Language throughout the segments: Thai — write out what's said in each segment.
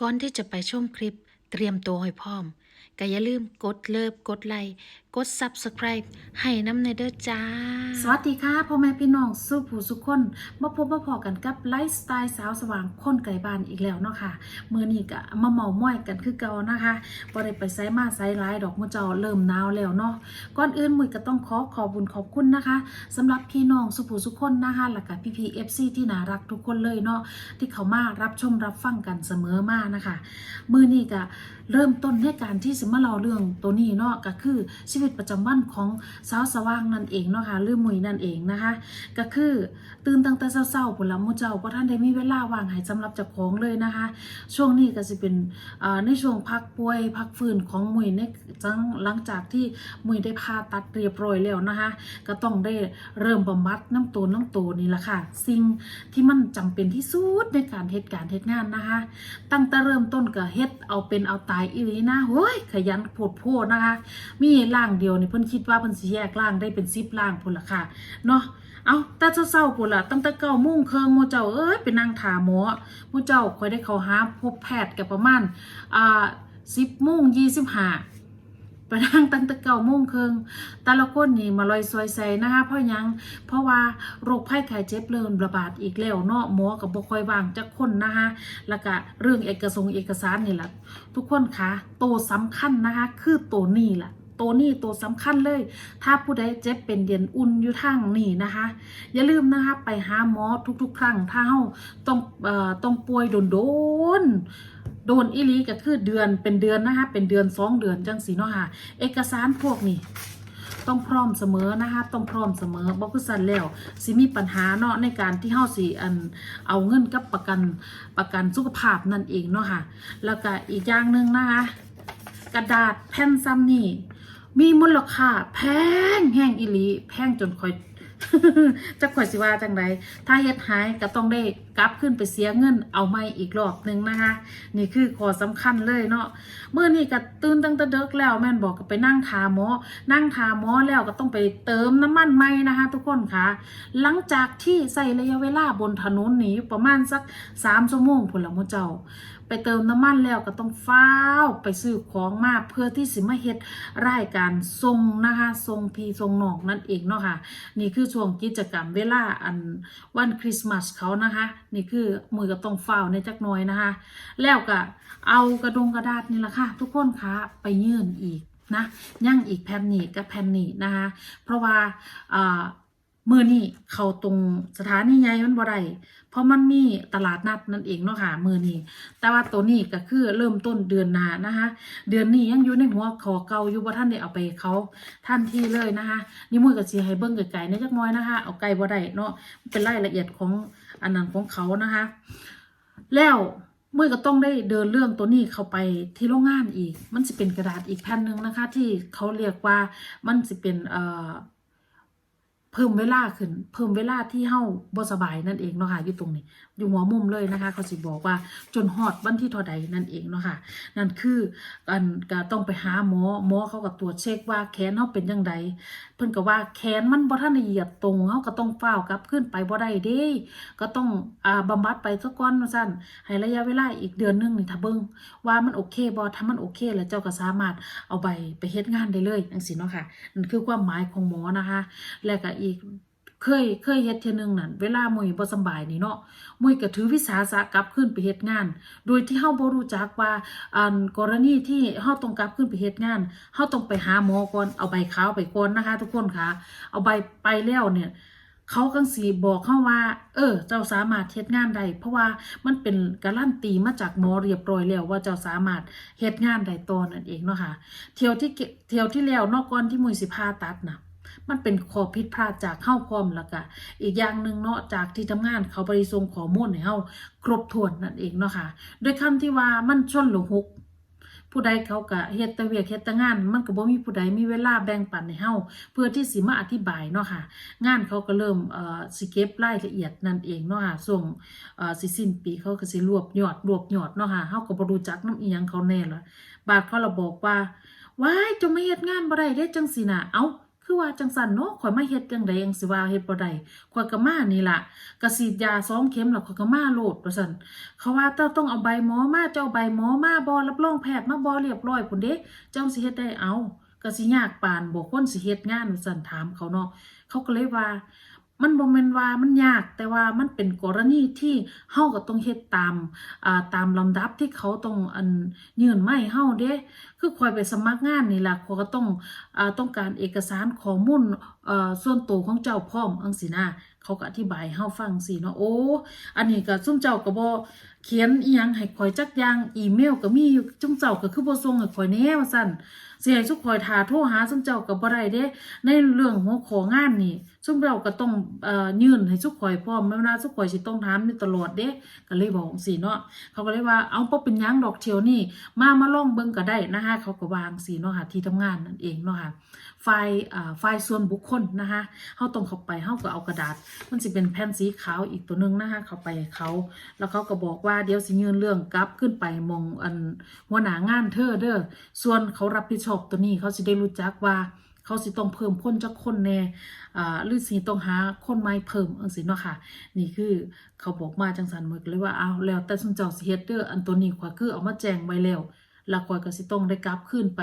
ก่อนที่จะไปชมคลิป เตรียมตัวให้พร้อม ก็อย่าลืมกดเลิฟกดไลค์กด Subscribe ให้น้ำในเด้อจ้า สวัสดีค่ะพ่อแม่พี่น้องสู้ผู้สุขคนมาพบมาพอกันกับไลฟ์สไตล์สาวสว่างคนไก่บ้านอีกแล้วเนาะค่ะมือนี้ก็มาเมาม้อยกันคือเก่านะคะบ่ได้ไปไซมาไซร้ายดอกมือเจ้าเริ่มหนาวแล้วเนาะก่อนอื่นมือก็ต้องขอขอบคุญขอบคุณนะคะสำหรับพี่น้องสุผู้สุขคนนะคะแล้วก็พี่พีเอฟซีที่น่ารักทุกคนเลยเนาะที่เขามารับชมรับฟังกันเสมอมานะคะมือนี้ก็เริ่มต้นในการที่สิมาเล่าเรื่องตัวนี้เนาะก็คือชีวิตประจำวันของสาวสว่างนั่นเองเนาะค่ะหรือมุยนั่นเองนะคะ ก็คือตื่นตั้งแต่เช้าๆพุ่นละมูเจ้าเพราะท่านได้มีเวลาว่างให้สำหรับจ้าของเลยนะคะ ช่วงนี้ก็สิเป็นในช่วงพักป่วยพักฟื้นของมุยในจังหลังจากที่มุยได้ผ่าตัดเรียบร้อยแล้วนะคะ ก็ต้องได้เริ่มบำบัดน้ำตัวน้ำตัวนี่แหละค่ะ สิ่งที่มันจำเป็นที่สุดในการเหตุการณ์เหตุงานนะคะ ตั้งแต่เริ่มต้นก็เฮ็ดเอาเป็นเอาตายอีหลีนะเฮ้ยขยันโพดโพดนะคะ มีร่างเดียวนี่เพิ่นคิดว่าเพิ่นสิแยกร่างได้เป็นซิปร่างพุ่นละค่ะเนาะเอาแต่เช้าๆพุ่นละตั้งแต่เก้าโมงเคิงมูเจ้าเอ้ยไปนั่งถาหมอหมู่เจ้าคอยได้เขาหาพบแพทย์กับประมาณอ่าสิบโมงยี่สิบห้า นั่งตั้งแต่เก้าโมงครึ่งแต่ละคนนี่มาลอยซอยใส่นะคะเพราะยังเพราะว่าโรคภัยไข้เจ็บเริ่มระบาดอีกแล้วเนาะหมอกับบ่คอยวางจักคนนะคะแล้วก็เรื่องเอกสงเอกสารนี่แหละทุกคนคะตัวสำคัญนะคะคือตัวนี้แหละตัวนี้ตัวสำคัญเลย ถ้าผู้ใดเจ็บเป็นเดือนอุ่นอยู่ทางนี่นะคะ อย่าลืมนะคะ ไปหาหมอทุกๆ ครั้งถ้าเฮาต้องเอ่อต้องป่วยโดนโดนๆ โดนอีหลีก็คือเดือนเป็นเดือนนะคะเป็นเดือนสองเดือนจังสีเนาะค่ะเอกสารพวกนี้ต้องพร้อมเสมอนะคะต้องพร้อมเสมอบอกคือสันแล้วสิมีปัญหาเนาะในการที่เฮาสิอันเอาเงินกับประกันประกันสุขภาพนั่นเองเนาะค่ะ แล้วก็อีกอย่างหนึ่งนะคะกระดาษแผ่นซ้ำนี่มีมูลค่าแพงแห้งอีหลีแพงจนคอย จะข่อยสิว่าจังไดถ้าเฮ็ดหายก็ต้องได้กลับขึ้นไปเสียเงินเอาไม่อีกรอบหนึ่งนะคะ นี่คือข้อสำคัญเลยเนาะเมื่อนี่ก็ตื่นตั้งแต่เด็กแล้วแม่นบอกก็ไปนั่งทาหมอ นั่งทาหมอแล้วก็ต้องไปเติมน้ำมันไหมนะคะ ทุกคนค่ะ หลังจากที่ใส่ระยะเวลาบนถนนนี้ประมาณสักสามชั่วโมงพุ่นละมเจ้า ไปเติมน้ำมันแล้วก็ต้องฟ้าวไปซื้อของมาเพื่อที่สิมาเฮ็ดรายการทรงนะคะทรงพีทรงหนองนั่นเองเนาะค่ะนี่คือช่วงกิจกรรมเวลาอันวันคริสต์มาสเขานะคะ นี่คือมือก็ต้องฟ้าวในจักน่อยนะคะ แล้วก็เอากระดงกระดาษนี่แหละค่ะ ทุกคนคะไปยื่นอีกนะย่างอีกแผ่นนี้กับแผ่นนี้นะคะ เพราะว่าอ่า มือนี่เขาตรงสถานีใหญ่มันบ่ได้เพราะมันมีตลาดนัดนั่นเองเนาะค่ะมือนี้แต่ว่าตัวนี้ก็คือเริ่มต้นเดือนหน้านะคะ เดือนนี้ยังอยู่ในหัวขอเก่าอยู่ว่ท่านได้เอาไปเขาทันที่เลยนะคะนี่มือกับสีให้เบิ้งไก่ๆในจักน้อยนะคะ เอาไก่บ่ได้เนาะเป็นรายละเอียดของอันนั้นของเขานะคะ แล้วมือก็ต้องได้เดินเรื่องตัวนี้เข้าไปที่โรงงานอีก มันจะเป็นกระดาษอีกแผ่นหนึ่งนะคะ ที่เขาเรียกว่ามันจะเป็นเอ่อ เพิ่มเวลาขึ้น เพิ่มเวลาที่เฮาบ่สบายนั่นเองเนาะค่ะอยู่ตรงนี้ อยู่หัวมุมเลยนะคะ เขาสิบอกว่าจนฮอดวันที่เท่าใดนั่นเองเนาะค่ะ นั่นคือการก็ต้องไปหาหมอหมอเขาก็ตรวจเช็คว่าแขนเฮาเป็นจังไดเพิ่นก็ว่าแขนมันบ่ทันได้เหยียบตรงเฮาก็ต้องฟ้ากลับขึ้นไปบ่ได้เด้ ก็ต้องอ่าบำบัดไปซะก่อนว่าซั่นให้ระยะเวลาอีกเดือนหนึงนี่ถ้าเบิ่งว่ามันโอเคบ่ถ้ามันโอเค แล้วเจ้าก็สามารถเอาไปไปเฮ็ดงานได้เลยจังซี่เนาะค่ะนั่นคือความหมายของหมอนะคะ แล้วก็อีกเคยเคยเฮ็ดเทื่อนึงนั่นเวลามุยบ่สบายนี่เนาะมุยก็ถือวิสาสะกลับขึ้นไปเฮ็ดงาน โดยที่เฮาบ่รู้จักว่าอันกรณีที่เฮาต้องกลับขึ้นไปเฮ็ดงานเฮาต้องไปหาหมอก่อนเอาใบขาวไปก่อนนะคะ ทุกคนค่ะ เอาใบไปแล้วเนี่ยเขากังสีบอกเข้าว่า เออ เจ้าสามารถเฮ็ดงานได้เพราะว่ามันเป็นการันตีมาจากหมอเรียบร้อยแล้วว่าเจ้าสามารถเฮ็ดงานได้ตอนั่นเองเนาะค่ะเที่ยวที่เที่ยวที่แล้วนอกก่อนที่มุยสิพาตัดนะ มันเป็นข้อผิดพลาดจากเข้าพร้อมแล้วก็อีกอย่างหนึ่งเนาะจากที่ทำงานเขาบริส่งข้อมูลให้เฮาครบถ้วนนั่นเองเนาะค่ะโดยคำที่ว่ามันชนหลงหกผู้ใดเขาก็เฮ็ดต่เวียกเฮ็ดต่งาน มันก็บ่มีผู้ใดมีเวลาแบ่งปันให้เฮาเพื่อที่สิมาอธิบายเนาะค่ะ งานเขาก็เริ่มเอ่อสิเก็บรายละเอียดนั่นเองเนาะค่ะส่งเอ่อสิสิ้นปีเขาก็สิรวบยอดรวบยอดเนาะค่ะเฮาก็บ่รู้จักนำอีหยังเขาแน่ล่ะบาดเขาละบอกว่าว้ายจะไม่เฮ็ดงานบ่ได้เด้จังสิน่ะเอ้า คือว่าจังสันเนาะข่อยมาเฮ็ดจังใดยังสิว่าเฮ็ดบ่ได้ข่อยก็มานี่ล่ะก็ฉีดยาสองเข็มแล้วข่อยก็มาโลดว่าซั่นเขาว่าเจ้าต้องเอาใบหมอมาเจ้าเอาใบหมอมาบ่รับรองแพทย์มาบ่เรียบร้อยพุ่นเด้เจ้าสิเฮ็ดได้เอาก็สิยากปานบ่คนสิเฮ็ดงานว่าซั่นถามเขาเนาะเขาก็เลยว่า มันบ่แม่นว่ามันยากแต่ว่ามันเป็นกรณีที่เฮาก็ต้องเฮ็ดตามอ่าตามลำดับที่เขาต้องอันยื่นมาให้เฮาเด้คือข่อยไปสมัครงานนี่ล่ะข่อยก็ต้องอ่าต้องการเอกสารข้อมูลอ่อส่วนตัวของเจ้าพร้อมจังซี่นะเขาก็อธิบายให้เฮาฟังสิเนาะโอ้อันนี้ก็ซุมเจ้าก็บ่เขียนอีหยังให้ข่อยจักอย่างอีเมลก็มีอยู่จุมเจ้าก็คือบ่ส่งให้ข่อยแน่ว่าซั่น สิให้ซุข่อยทาโทรหาซุมเจ้าก็บ่ได้เด้ ในเรื่องหัวของานนี่ซุมเราก็ต้องเอ่อยื่นให้สุข่อยพร้อมแม่นาสุข่อยสิต้องถามอยู่ตลอดเด้ก็เลยบอกจังซี่เนาะเขาก็เลยว่าเอาบ่เป็นหยังดอกเที่ยวนี่มามาลองเบิ่งก็ได้นะคะเขาก็วางซี่เนาะค่ะที่ทำงานนั่นเองเนาะค่ะไฟล์อ่าไฟล์ส่วนบุคคลนะคะเฮาต้องเข้าไปเฮาก็เอากระดาษ มันสิเป็นแผ่นสีขาวอีกตัวหนึงนะคะเข้าไปเขาแล้วเขาก็บอกว่าเดี๋ยวสิยื่นเรื่องกลับขึ้นไปมองอันหัวหน้างานเธอเด้อส่วนเขารับผิดชอบตัวนี้เขาสิได้รู้จักว่า เขาสิต้องเพิ่มคนจักคนแน่อ่าหรือสิต้องหาคนใหม่เพิ่มจังซี่เนาะค่ะ นี่คือเขาบอกมาจังสันมือกเลยว่าเอาแล้วแต่ซุมเจ้าสิเฮ็ดเด้ออันตัวนี้ข่อยคือเอามาแจ้งไว้แล้วล้วข่อยก็สิต้องได้กลับคืนไป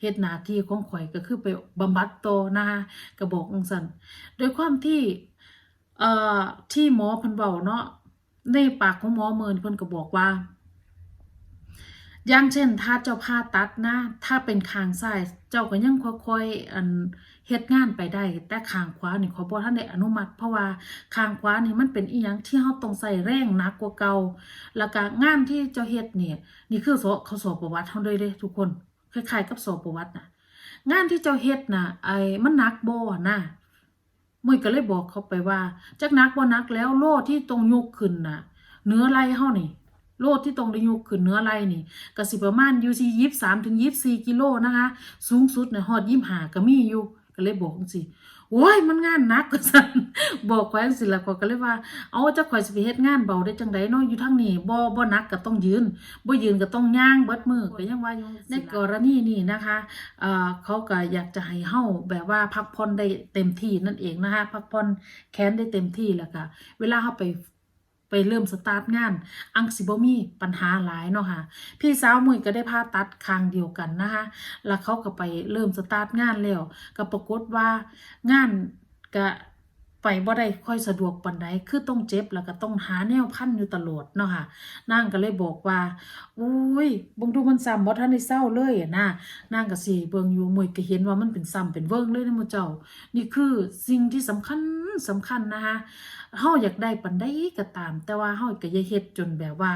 เฮ็ดหน้าที่ของข่อยก็คือไปบำบัดต่อนะคะก็บอกจังซั่นโดยความที่เอ่อที่หมอเพิ่นเว้าเนาะในปากของหมอเมินเพิ่นก็บอกว่า อย่างเช่น ถ้าเจ้าผ่าตัดนะถ้าเป็นคางซ้ายเจ้าก็ยังค่อยๆอันเฮ็ดงานไปได้ แต่คางขวานี่ขอบ่ทันได้อนุมัติ เพราะว่าคางขวานี่มันเป็นอีหยังที่เฮาต้องใส่แรงหนักกว่าเก่าแล้วก็งานที่เจ้าเฮ็ดเนี่ยนี่คือสอเขาสอบประวัติเฮาเลยเด้ทุกคนคล้ายๆกับสอบประวัติน่ะ งานที่เจ้าเฮ็ดน่ะไอ้มันหนักบ่นะมุ้ยก็เลยบอกเขาไปว่าจักนักบ่นักแล้วโล่ที่ตรงยกขึ้นน่ะเนื้อไหล่เฮานี่ โลดที่ตรงได้ยกขึ้นเนื้อไหล่นี่ก็สิประมาณอยู่ที่ยี่สามถึงยี่สี่กิโลนะคะ สูงสุดเนี่ยฮอดยี่หาก็มีอยู่ก็เลยบอกจังซี่โอ้ยมันงานนักกันบอกไว้งซี่ล่ะก็เลยว่า เอาจ้าข่อยสิไปเฮ็ดงานเบาได้จังไดเนาะอยู่ทางนี้บ่บ่หนักก็ต้องยืนบ่ยืนก็ต้องย่างเบิดมือก็ยังว่าอยู่ในกรณีนี้นะคะเอ่อเขาก็อยากจะให้เฮาแบบว่าพักผ่อนได้เต็มที่นั่นเองนะคะพักผ่อนแขนได้เต็มที่แล้วก็เวลาเฮาไป ไปเริ่มสตาร์ทงาน อังสิบมีปัญหาหลายเนาะค่ะ พี่สาวมุยก็ได้ผ่าตัดคางเดียวกันนะคะ แล้วเขาก็ไปเริ่มสตาร์ทงานแล้วก็ปรากฏว่างานก็ ไปบ่ได้ค่อยสะดวกปานใดคือต้องเจ็บแล้วก็ต้องหาแนวพันอยู่ตลอดเนาะค่ะนางก็เลยบอกว่าอุ้ยบงดูมันซ้ำบ่ทันได้เศร้าเลยนะนางก็สิเบิ่งอยู่มุยก็เห็นว่ามันเป็นซ้ำเป็นเวิงเลยนะมู่เจ้า นี่คือสิ่งที่สำคัญสำคัญนะคะเฮาอยากได้ปันได้ก็ตาม แต่ว่าเฮาก็อย่าเฮ็ดจนแบบว่า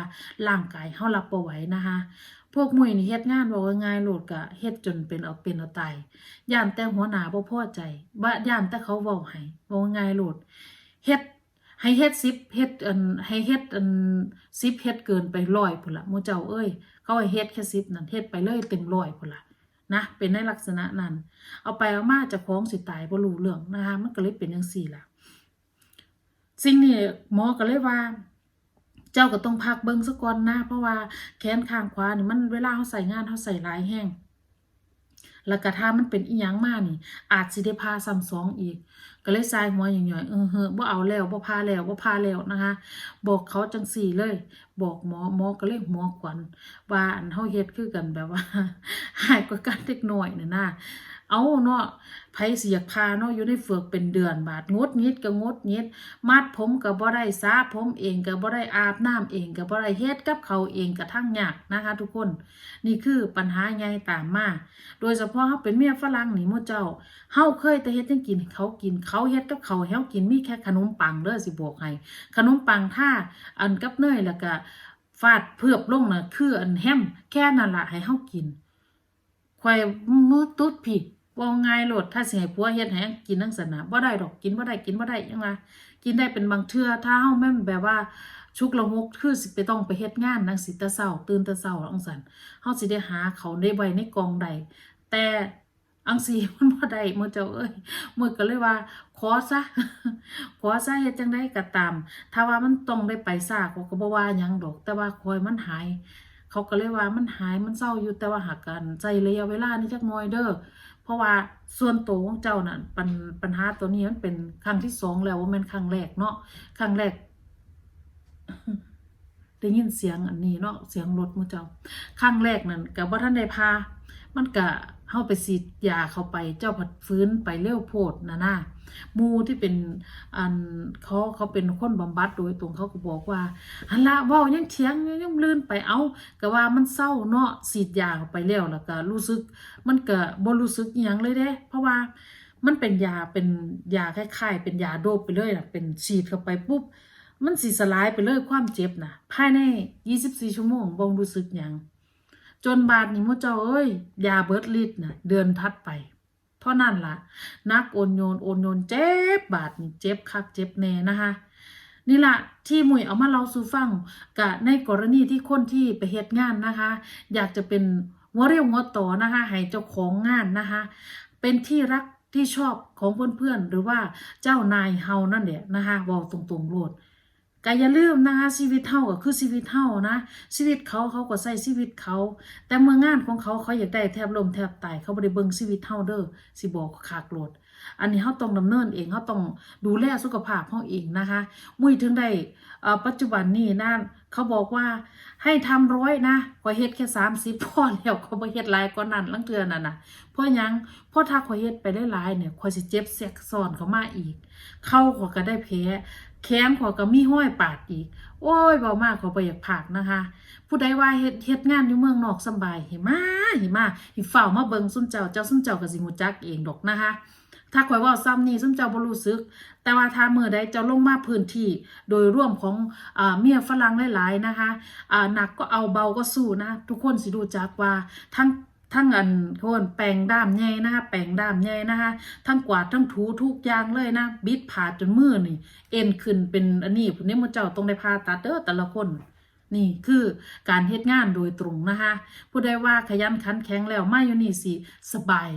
ร่างกายเฮารับบ่ไหวนะคะ พวกมวยนี่เฮ็ดงานบ่ว่าง่ายโลดก็เฮ็ดจนเป็นเอาเป็นเอาตายย่านแต่หัวหน้าบ่พอใจบ่ย่านแต่เขาเว้าให้บ่ว่าง่ายโลดเฮ็ดให้เฮ็ด10เฮ็ดอันให้เฮ็ดอัน10เฮ็ดเกินไป100พุ่นล่ะหมู่เจ้าเอ้ย เขาให้เฮ็ดแค่10นั่นเฮ็ดไปเลยเต็ม100พุ่นล่ะนะเป็นในลักษณะนั้น เอาไปเอามาจะของสิตายบ่รู้เรื่องนะคะมันก็เลยเป็นจังซี่ล่ะ สิ่งนี้หมอก็เลยว่า เจ้าก็ต้องพักเบิ่งซะก่อนนะเพราะว่าแขนข้างขวานี่มันเวลาเขาใส่งานเขาใส่หลายแห้งแล้วก็ถ้ามันเป็นอีหยังมากนี่ อาจสิได้พาซ้ำสองอีก ก็เลยสายหัวหย่อยๆเออเฮ้อบ่เอาแล้วบ่พาแล้วบ่พาแล้วนะคะ บอกเขาจังสี่เลย บอกหมอหมอก็เลยหัวขวัญว่าอันเฮาเฮ็ดคือกันแบบว่า หายกว่ากันเด็กน้อยน่ะนะ เอาเนาะไผสิอยกพาเนาะอยู่ในเฟือกเป็นเดือนบาดงดงิดก็งดงิดมัดผมก็บ่ได้สระผมเองก็บ่ได้อาบน้ำเองก็บ่ได้เฮ็ดกับเขาเองก็ทั้งยากนะคะ ทุกคน นี่คือปัญหาใหญ่ตามมา โดยเฉพาะเฮาเป็นเมียฝรั่งนี่มู่เจ้าเฮาเคยแต่เฮ็ดจังกินเขากินเขาเฮ็ดกับเขาวให้เฮากินมีแค่ขนมปังเด้อสิบอกให้ขนมปังท่าอันกับเนยแล้วก็ฟาดเพือบลงน่ะคืออันแฮมแค่นั้นละให้เฮากิน ข่อยมือตุ๊ดผิดว่าง่ายโหลดถ้าสิให้ผัวเฮ็ดให้กินจังซั่นะบ่ได้ดอกกินบ่ได้กินบ่ได้ยังว่ากินได้เป็นบางเทื่อถ้าเฮาแม่นแบบว่าชุกละหกคือสิไปต้องไปเฮ็ดงานจังสิต่เช้าตื่นต่เช้าจังซั่นเฮาสิได้หาเขาได้ไว้ในกองใด แต่อังสีมันบ่ได้มื้อเจ้าเอ้ยมื้อก็เลยว่า ขอซะขอซะเฮ็ดจังไดก็ตาม ถ้าว่ามันต้องได้ไปซ่าก็ก็บ่ว่าหยังดอก แต่ว่าคอยมันหาย เขาก็เลยว่ามันหายมันเศร้าอยู่แต่ว่าหากกันใจระยะเวลานี่จักน้อยเด้อเพราะว่าส่วนตัวของเจ้าน่ะปัญปัญหาตัวนี้มันเป็นครั้งที่สองแล้วว่ามันครั้งแรกเนาะครั้งแรกได้ยินเสียงอันนี้เนาะเสียงรถมือเจ้าครั้งแรกนั่นกับว่าท่านได้พา มันกะ เข้าไปฉีดยาเข้าไปเจ้าผัดฟื้นไปเร็วโพดนะนะมูที่เป็นอันเขาเขาเป็นคนบำบัดโดยตรงเขาก็บอกว่าอันละเว่ายังเถียงยังลื่นไปเอาก็ว่ามันเศร้าเนาะฉีดยาเข้าไปแล้วแล้วก็รู้สึก มันก็บ่รู้สึกอหยังเลยเด้ เพราะว่ามันเป็นยาเป็นยาคล้ายๆ เป็นยาโดบไปเลยนะเป็นฉีดเข้าไปปุ๊บมันสิสลายไปเลยความเจ็บนะภายใน 24 ชั่วโมงบ่รู้สึกหยัง จนบาดนี้มู่เจ้าเอ้ยยาเบิดฤทธิ์นะเดือนทัดไป เท่านั้นละนักโอนโยนโอนโยนเจ็บบาดนี่เจ็บคักเจ็บแน่นะคะนี่ละที่มุยเอามาเล่าสู่ฟังกะในกรณีที่คนที่ไปเฮ็ดงานนะคะ อยากจะเป็นหัวเรียวหัวต่อนะคะให้เจ้าของงานนะคะ เป็นที่รักที่ชอบของเพื่อนๆหรือว่าเจ้านายเฮานั่นแหละนะคะบอกตรงๆโลด ก็อย่าลืมนะคะชีวิตเฮาก็คือชีวิตเฮานะชีวิตเขาเขาก็ใช้ชีวิตเขา แต่เมื่องานของเขาเขาอยากได้แทบลมแทบตายเขาบ่ได้เบิงชีวิตเฮาเด้อสิบอกขากโลดอันนี้เฮาต้องดำเนินเองเฮาต้องดูแลสุขภาพเฮาเองนะคะ มุ้ยถึงได้ปัจจุบันนี้นะเขาบอกว่าให้ทำร้อยนะข่อยเฮ็ดแค่30พอแล้วเขาบ่เฮ็ดหลายกว่านั้นลังเทือนั่นน่ะเพราะยังเพราะถ้าขอยเฮ็ดไปหลายๆเนี่ยขอยสิเจ็บแทรกซ้อนเขามาอีก เข้าขอก็ได้แผล แขนขอก็มีห้อยปาดอีก โอ้ยเบามากขอยบ่อยากผากนะคะ ผู้ใดว่าเฮ็ดเฮ็ดงานอยู่เมืองนอกสบายเหิมาเหิมาหิฝ้าวมาเบิงซุนเจ้าเจ้าซุนเจ้าก็สิฮู้จักเองดอกนะคะ ถ้าข่อยว่าซ้ำนี่ซุนเจ้าบ่รู้สึก แต่ว่าถ้ามือใดเจ้าลงมาพื้นที่ โดยร่วมของอ่าเมียฝรั่งหลายๆนะคะอ่าหนักก็เอาเบาก็สู้นะ ทุกคนสิรู้จักว่าทั้ง ทั้งอันโคนแปลงด้ามใหญ่นะคะแปลงด้ามใหญ่นะคะทั้งกวาดทั้งถูทุกอย่างเลยนะบิดผ่าจนมือนี่ เอ็นขึ้นเป็นอันนี้พุ่นนี้มื้อเจ้าต้องได้ผ่าตัดเด้อแต่ละคนนี่คือการเฮ็ดงานโดยตรงนะคะผู้ใดว่าขยันขันแข็งแล้วมาอยู่นี่สิสบาย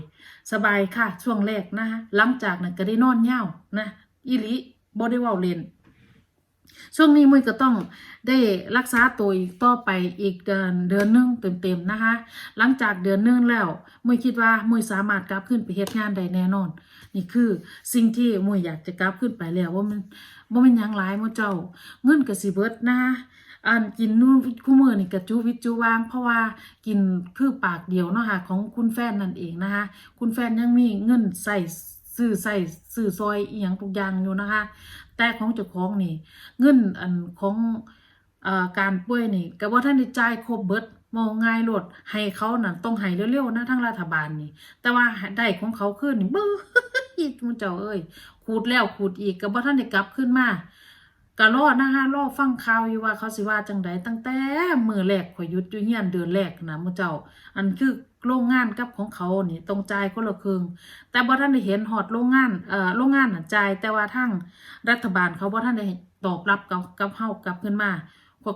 สบายค่ะช่วงแรกนะคะหลังจากนั้นก็ได้นอนยาวนะอีหลีบ่ได้ว้าเล่น ช่วงนี้มุ้ยก็ต้องได้รักษาตัวอีกต่อไปอีกเดือนเดือนนึงเต็มๆนะคะ หลังจากเดือนนึงแล้วมุ้ยคิดว่ามุ้ยสามารถกลับขึ้นไปเฮ็ดงานได้แน่นอน นี่คือสิ่งที่มุ้ยอยากจะกลับขึ้นไปแล้วว่ามันว่ามันยังหลายมื้อเจ้าเงินก็สิเบิร์ดนะอันกินนู่นคู่มือนี่ก็จูวิจูวาง เพราะว่ากินคือปากเดียวเนาะค่ะของคุณแฟนนั่นเองนะคะ คุณแฟนยังมีเงินใส่ซื้อใส่ซื้อซอยอียงทุกอย่างอยู่นะคะ แต่ของเจ้าของนี่ เงินอันของอการป่วยนี่ก็บ่ทันได้จ่ายครบเบิดมองง่ายโลดให้เขานั่นต้องให้เร็วๆนะทั้งรัฐบาลนี่ แต่ว่าได้ของเขาขึ้นนี่บื้อมุเจ้าเอ้ยขูดแล้วขูดอีกก็บ่ทันได้กลับขึ้นมาก็รอนะคะรอฟังข่าวอยู่ว่าเขาสิว่าจังใดตั้งแต่มือแรกข่อยยุดอยู่เฮียนเดือนแรกนะมุเจ้า อันคือโรงงานกับของเขานี่ต้องจ่ายคนละครึ่งแต่บ่ทันได้เห็นฮอดโรงงานเอ่อโรงงานน่ะจ่ายแต่ว่าทางรัฐบาลเขาบ่ทันได้ตอบรับกับกับเฮากลับขึ้นมา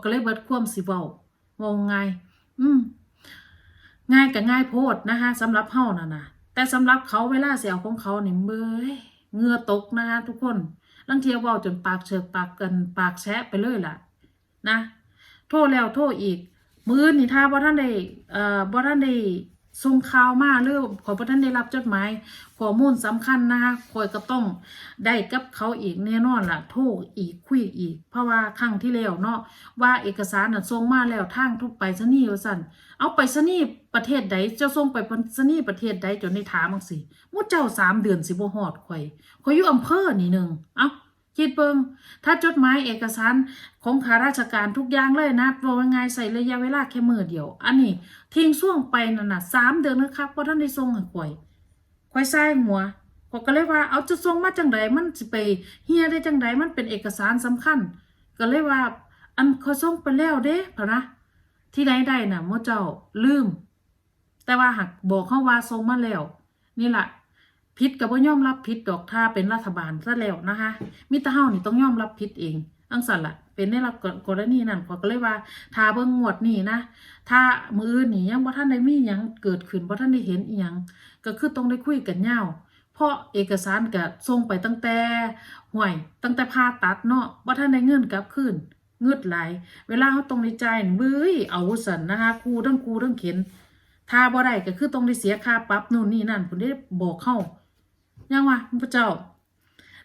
ก็เลยเบิดความสิเว้าว้าง่ายอืมง่ายก็ง่ายโพดนะคะสำหรับเฮานั่นน่ะแต่สำหรับเขาเวลาเสิเอาของเขานี่เบ้ยเงื่อตกนะคะทุกคนลังเทียเว้าจนปากเชิกปากกันปากแฉะไปเลยล่ะ นะ โทษแล้วโทษอีก มื้อนี่ถ้าบ่ท่านได้เอ่อบ่ท่านได้ส่งข่าวมาหรือขอบ่ท่านได้รับจดหมายข้อมูลสำคัญนะคะคอยก็ต้องได้กับเขาอีกแน่นอนล่ะ โทรอีกคุยอีก เพราะว่าครั้งที่แล้วเนาะว่าเอกสารน่ะส่งมาแล้วทางทุกไปรษณีย์ว่าซั่นเอาไปรษณีย์ประเทศใดเจ้าส่งไปไปรษณีย์ประเทศใดจนได้ถามจังซี่มู่เจ้าสามเดือนสิบ่ฮอดข่อยข่อยอยู่อำเภอนี่หนึงเอ้า คิดเบิงถ้าจดหมายเอกสารของข้าราชการทุกอย่างเลยนะว่าไงใส่ระยะเวลาแค่มือเดียว อันนี้ทิ้งช่วงไปนั่นน่ะสามเดือนนะครับเพราะท่านได้ส่งให้ข่อยข่อยใส่หัวข่อยก็เลยว่าเอาจะส่งมาจังไดมันสิไปเฮียได้จังไดมันเป็นเอกสารสำคัญ ก็เลยว่า อันเขาส่งไปแล้วเด้พะนะที่ใดได้น่ะมื่อเจ้าลืม แต่ว่าหักบอกเขาว่าส่งมาแล้ว นี่แหละ ผิดกับว่ายอมรับผิดดอกถ้าเป็นรัฐบาลซะแล้วนะคะ มิตรเฮานี่ต้องยอมรับผิดเองอังสันละเป็นในรับกรณีนั้นขอก็เลยว่าถ้าเบิ่งงวดนี้นะถ้ามืออื่นนี่ยังบ่ท่านได้มีหยังเกิดขึ้นบ่ท่านได้เห็นอีหยังก็คือต้องได้คุยกันยาเพราะเอกสารก็ส่งไปตั้งแต่ห่วย ตั้งแต่ผ่าตัดเนาะบ่ท่านได้เงินกลับคืนเงึดหลเวลาเขาต้องในใจายนี่เบ้ยเอาสันนะคะครูทั้งครูทั้งเข็นถ้าบ่ได้ก็คือต้องได้เสียค่าปรับนู่นนี่นั่นผมได้บอกเข้า ยังวะพระเจ้า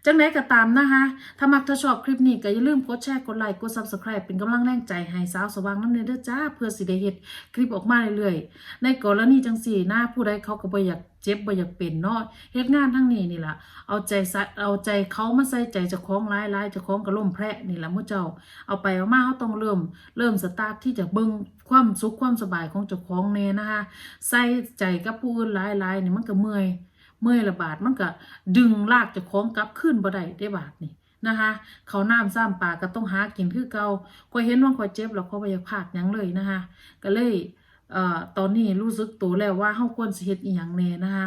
จังไหนก็ตามนะคะ ถ้ามักถ้าชอบคลิปนี้ก็อย่าลืมกดแชร์ กดไลค์ กด Subscribe เป็นกำลังแรงใจให้สาวสว่างน้ำเนเด้อจ้า เพื่อสิได้เฮ็ดคลิปออกมาเรื่อยๆ ในกรณีจังสี่หน้าผู้ใดเขาก็บ่อยากเจ็บบ่อยากเป็นเนาะเฮ็ดงานทั้งนี้นี่ล่ะ เอาใจใส่เอาใจเขามาใส่ใจเจ้าของหลายๆเจ้าของก็ล่มแพร่นี่ล่ะมื้อเจ้า เอาไปเอามาเขาต้องเริ่ม เริ่มสตาร์ทที่จะเบิ่งความสุขความสบายของเจ้าของแน่นะคะ ใส่ใจกับผู้อื่นหลายๆนี่มันก็เมื่อย เมื่อยละบาดมันก็ดึงลากจะคล้าของกลับขึ้นบ่ได้ได้บาดนี่นะคะเขาน้ำซ้ำปากก็ต้องหากินคือเกาก็เห็นว่าข่อยเจ็บแล้วเขาบ่อยากพากยังเลยนะคะก็เลยเอ่อตอนนี้รู้สึกตัวแล้วว่าเฮาควรสิเฮ็ดอีหยังแน่นะคะ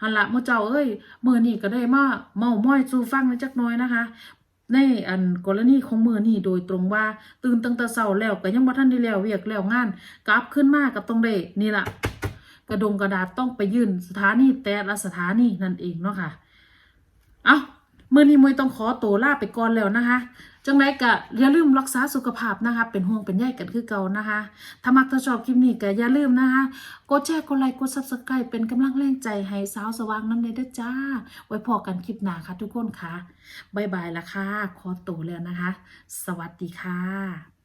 หันละมื้อเจ้าเอ้ยมื้อนี้ก็ได้มาเมาม้อยสู่ฟังในจักน่อยนะคะ ในอันกรณีของมือนี่โดยตรงว่าตื่นตั้งแต่เช้าแล้วก็ยังบ่ทันได้แล้วเวียกแล้วงานกลับขึ้นมาก็ต้องได้นี่ล่ะ กระดงกระดาษต้องไปยื่นสถานีแต่ละสถานีนั่นเองเนาะค่ะ เอามือนี้มวยต้องขอตัวลาไปก่อนแล้วนะคะ จังไรก็อย่าลืมรักษาสุขภาพนะคะ เป็นห่วงเป็นใยกันคือเก่านะคะ ถ้ามักถ้าชอบคลิปนี้ก็อย่าลืมนะคะ กดแชร์ กดไลค์ กดซับสไครป์เป็นกำลังแรงใจให้สาวสว่างน้ำเลยด้อจ้า ไว้พอกันคลิปหน้าค่ะทุกคนค่ะบายบายละค่ะ ขอตัวแล้วนะคะ สวัสดีค่ะ